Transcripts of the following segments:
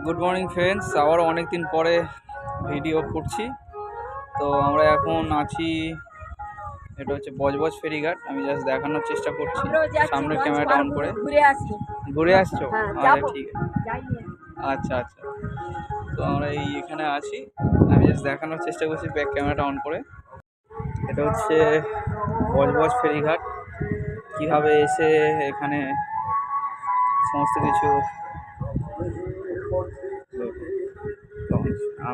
Good morning friends আবার অনেক দিন পরে ভিডিও করছি। তো আমরা এখন আছি এটা হচ্ছে বজবজ ফেরিঘাট। আমি জাস্ট দেখানোর চেষ্টা করছি। সামনের ক্যামেরাটা অন করে। ঘুরে আসি। ঘুরে আসছো? আচ্ছা ঠিক আছে। আচ্ছা আচ্ছা। তো আমরা এই এখানে আছি। আমি জাস্ট দেখানোর চেষ্টা করছি ব্যাক ক্যামেরাটা অন করে। এটা হচ্ছে বজবজ ফেরিঘাট। কীভাবে এসে এখানে সমস্ত কিছু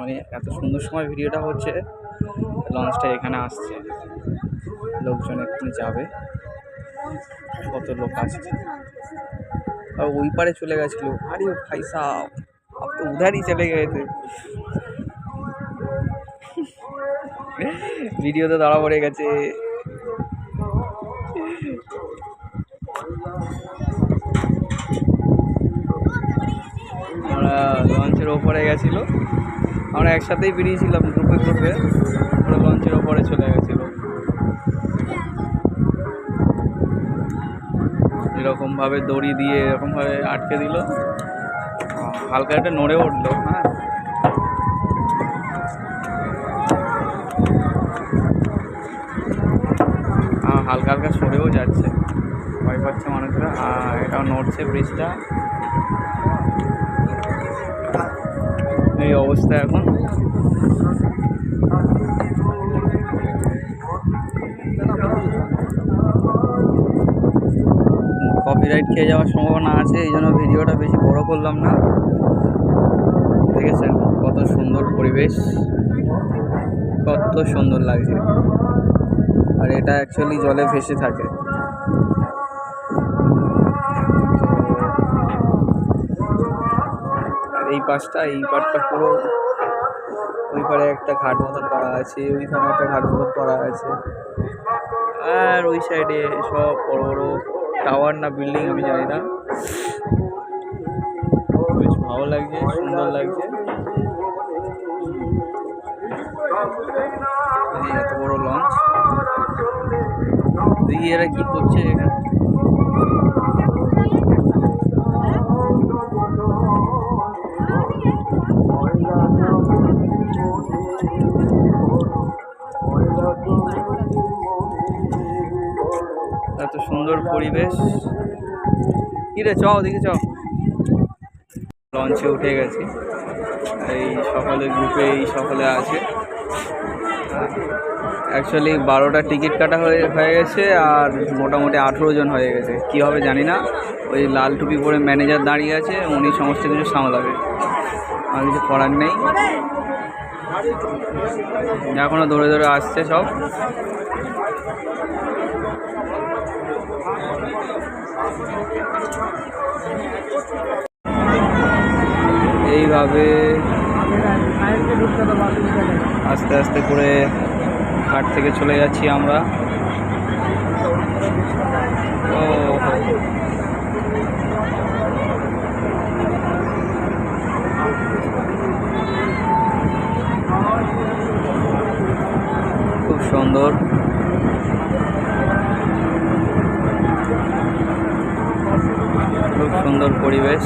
মানে এত সুন্দর সময় ভিডিওটা হচ্ছে, লঞ্চটা এখানে আসছে। লোকজন এখানে যাবে। কত লোক আসছে। আর ওই পারে চলে গেছিল। আরে ভাই সাহ আপ তো উধারই চলে গেছে। ভিডিওতে দাঁড়া পড়ে গেছে। লঞ্চের ওপরে গেছিল। আমরা একসাথেই বেরিয়েছিলাম গ্রুপে গ্রুপে ওরা লঞ্চের ওপরে চলে গেছিল। এরকমভাবে দড়ি দিয়ে, এরকমভাবে আটকে দিল। হালকা একটা নড়ে উঠল হ্যাঁ। হালকা হালকা সরেও যাচ্ছে। ভয় পাচ্ছে মানুষরা। আর এটাও নড়ছে ব্রিজটা এই অবস্থা এখন। কপিরাইট খেয়ে যাওয়ার সম্ভাবনা আছে, এই জন্য ভিডিওটা বেশি বড় করলাম না। দেখেছেন কত সুন্দর পরিবেশ, কত সুন্দর লাগছে। আর এটা অ্যাকচুয়ালি জলে ভেসে থাকে। এই পাশটা, এই পাটটা পুরো ওই পারে একটা ঘাট মতন করা আছে, ওইখানে একটা ঘাট মতন করা আছে। আর ওই সাইডে সব বড় বড় টাওয়ার না বিল্ডিং আমি জানি না। বেশ ভালো লাগছে, সুন্দর লাগছে। এত বড় লঞ্চ। দেখি এরা কি করছে এখানে। পরিবেশ। কিরে চ ওদিকে চ লঞ্চে উঠে গেছি। এই সকালে গ্রুপে, এই সকালে আছে। অ্যাকচুয়ালি বারোটা টিকিট কাটা হয়ে হয়ে গেছে আর মোটামুটি আঠেরো জন হয়ে গেছে। কী হবে জানি না। ওই লাল টুপি পরে ম্যানেজার দাঁড়িয়ে আছে, উনি সমস্ত কিছু সামলাবে। আর কিছু করার নেই। এখনও ধরে ধরে আসছে সব। এইভাবে আস্তে আস্তে করে ঘাট থেকে চলে যাচ্ছি আমরা। ও খুব সুন্দর খুব সুন্দর পরিবেশ।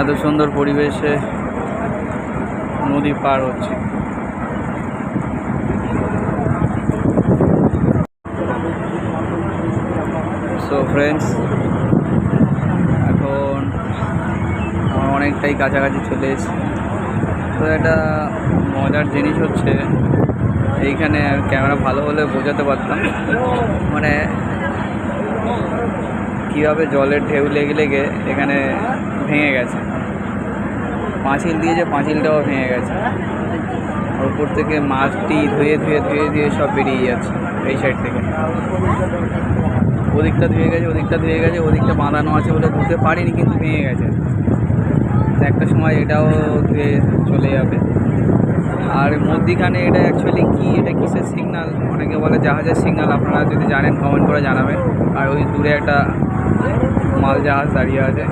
এত সুন্দর পরিবেশে নদী পার হচ্ছে। সো ফ্রেন্ডস এখন আমার অনেকটাই কাছাকাছি চলে এসেছি। তো একটা মজার জিনিস হচ্ছে, এইখানে ক্যামেরা ভালো হলে বোঝাতে পারতাম। মানে কীভাবে জলের ঢেউ লেগে লেগে এখানে ভেঙে গেছে। পাঁচিল দিয়েছে পাঁচিলটাও ভেঙে গেছে। ওপর থেকে মাছটি ধুয়ে ধুয়ে ধুয়ে ধুয়ে সব বেরিয়ে যাচ্ছে এই সাইড থেকে। ওদিকটা ধুয়ে গেছে, ওদিকটা ধুয়ে গেছে, ওদিকটা বাঁধানো আছে বলে ধুতে পারিনি কিন্তু ভেঙে গেছে। একটা সময় এটাও ধুয়ে চলে যাবে। আর মধ্যিখানে এটা অ্যাকচুয়ালি কি? এটা কিসের সিগনাল অনেকে বলে জাহাজের সিগনাল আপনারা যদি জানেন কমেন্ট করে জানাবেন। আর ওই দূরে একটা মাল জাহাজ দাঁড়িয়ে আছে।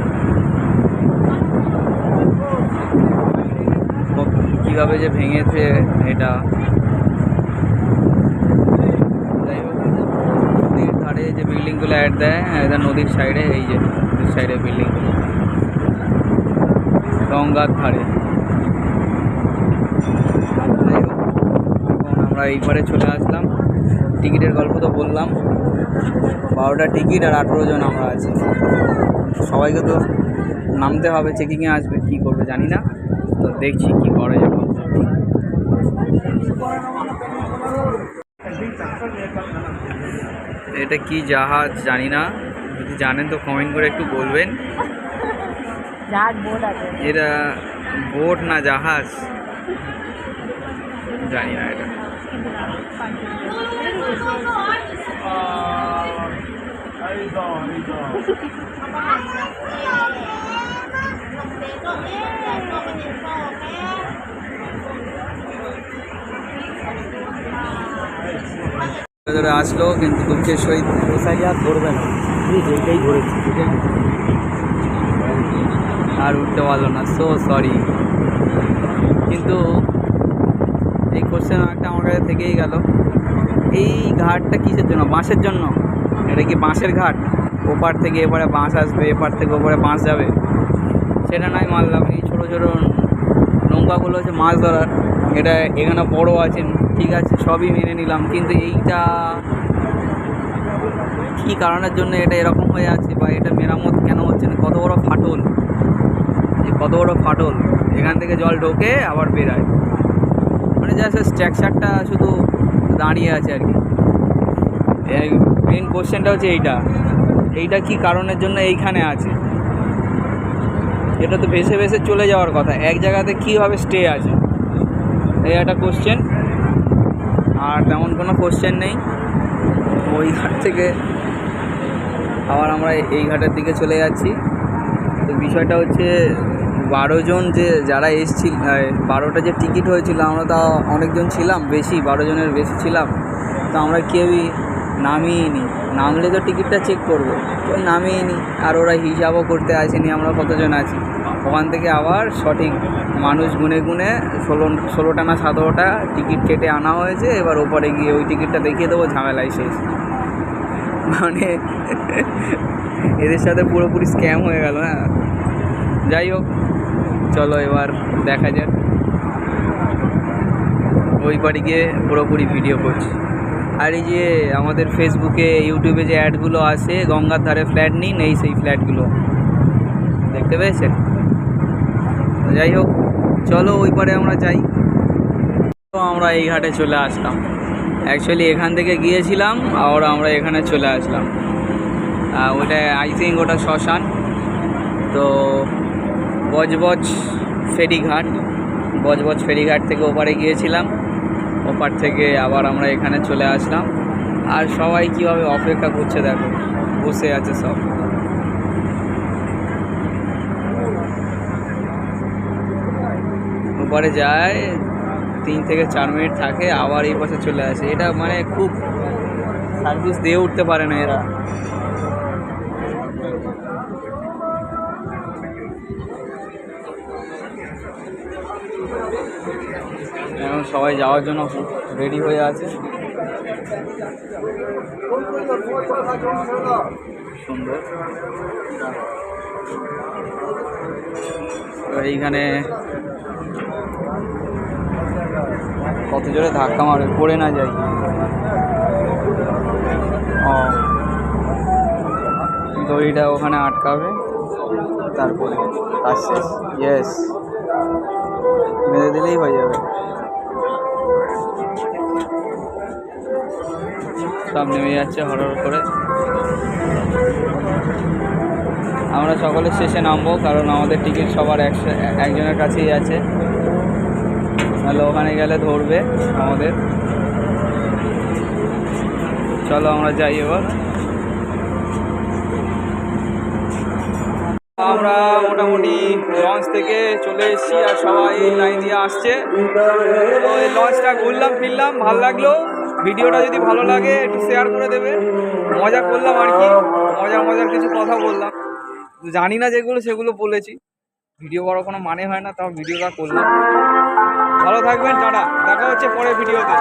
কীভাবে যে ভেঙেছে এটা? নদীর ধারে যে বিল্ডিংগুলো অ্যাড দেয় এটা নদীর সাইডে এই যে, নদীর সাইডে বিল্ডিংগুলো গঙ্গার ধারে। এখন আমরা এইবারে চলে আসলাম। টিকিটের গল্প তো বললাম। বারোটা টিকিট আর আঠেরো জন আমরা আছি। সবাইকে তো নামতে হবে চেকিংয়ে আসবে, কি করবে জানি না। তো দেখছি কি করা যাবে এটা কি জাহাজ জানি না। যদি জানেন তো কমেন্ট করে একটু বলবেন। জাহাজ বোট আছে এটা বোট না জাহাজ জানি না এটা ধরে আসলো কিন্তু দুঃখের সহিত মশারি আর ধরবে না প্লিজ এইটাই ধরেছি ঠিক আছে আর উঠতে পারল না। সো সরি কিন্তু এই কোশ্চেন একটা আমার কাছে থেকেই গেল। এই ঘাটটা কিসের জন্য? বাঁশের জন্য? এটা কি বাঁশের ঘাট? ওপার থেকে এপারে বাঁশ আসবে, এপার থেকে ওপারে বাঁশ যাবে। সেটা নয় মানলাম। এই ছোটো ছোটো নৌকাগুলো হচ্ছে মাছ ধরার। এটা এখানে বড় আছেন ঠিক আছে, সবই মেনে নিলাম। কিন্তু এইটা কী কারণের জন্য এটা এরকম হয়ে আছে বা এটা মেরামত কেন হচ্ছে না? কত বড় ফাটল? কত বড় ফাটল, এখান থেকে জল ঢোকে আবার বেরায়। মানে জাস্ট স্ট্রাকচারটা শুধু দাঁড়িয়ে আছে আর কি। মেন কোশ্চেনটা হচ্ছে এইটা। এইটা কি কারণের জন্য এইখানে আছে? এটা তো ভেসে ভেসে চলে যাওয়ার কথা। এক জায়গাতে কীভাবে স্টে আছে? এই একটা কোশ্চেন আর তেমন কোনো কোশ্চেন নেই। ওই ঘাট থেকে আবার আমরা এই ঘাটের দিকে চলে যাচ্ছি। তো বিষয়টা হচ্ছে বারো জন যে যারা এসছিল বারোটা যে টিকিট হয়েছিল, আমরা তো অনেকজন ছিলাম, বেশি, বারো জনের বেশি ছিলাম। তো আমরা কেউই নামিয়ে নি। নামলে তো টিকিটটা চেক করব। কেউ নামিয়ে নি। আর ওরা হিসাবও করতে আসেনি আমরা কতজন আছি। ওখান থেকে আবার সঠিক মানুষ গুনে গুনে ষোলো, ষোলোটা না সতেরোটা টিকিট কেটে আনা হয়েছে। এবার ওপরে গিয়ে ওই টিকিটটা দেখিয়ে দেবো ঝামেলায় শেষ। মানে এদের সাথে পুরোপুরি স্ক্যাম হয়ে গেল না যাই হোক, চলো এবার দেখা যাক। ওই পারে গিয়ে পুরোপুরি ভিডিও করছি। আর এই যে আমাদের ফেসবুকে ইউটিউবে যে অ্যাডগুলো আসে, গঙ্গার ধারে ফ্ল্যাট নিন, এই সেই ফ্ল্যাটগুলো দেখতে পেয়েছেন? যাই হোক, চলো ওই পারে আমরা যাই। তো আমরা এই ঘাটে চলে আসলাম। অ্যাকচুয়ালি এখান থেকে গিয়েছিলাম, আর আমরা এখানে চলে আসলাম। ওটা আই থিঙ্ক ওটা শ্মশান। তো, বজবজ ফেরিঘাট বজবজ ফেরিঘাট থেকে ওপারে গিয়েছিলাম। ওপার থেকে আবার আমরা এখানে চলে আসলাম। আর সবাই কীভাবে অপেক্ষা করছে দেখো, বসে আছে সব। ওপারে যায় তিন থেকে চার মিনিট থাকে, আবার এই পাশে চলে আসে। এটা মানে খুব সার্ভিস দিয়ে উঠতে পারে না এরা। এখন সবাই যাওয়ার জন্য রেডি হয়ে আছে। সুন্দর। এইখানে কত জোরে ধাক্কা মারে, পড়ে না যাই। ও। দড়িটা ওখানে আটকাবে, তারপরে ইয়েস বেঁধে দিলেই হয়ে যাবে। সব নেমে যাচ্ছে হরর করে। আমরা সকলে শেষে নামবো, কারণ আমাদের টিকিট সবার একশো, একজনের কাছেই আছে। তাহলে ওখানে গেলে ধরবে আমাদের। চলো আমরা যাই এবার। আমরা মোটামুটি লঞ্চ থেকে চলে এসেছি আর সবাই লাইন দিয়ে আসছে। তো এই লঞ্চটা ঘুরলাম, ফিরলাম, ভালো লাগল। ভিডিওটা যদি ভালো লাগে, একটু শেয়ার করে দেবে। মজা করলাম আর কি। মজার মজার কিছু কথা বললাম। জানি না যেগুলো, সেগুলো বলেছি। ভিডিও করার কোনো মানে হয় না, তাও ভিডিওটা করলাম। ভালো থাকবেন টাটা। দেখা হচ্ছে পরের ভিডিওতে।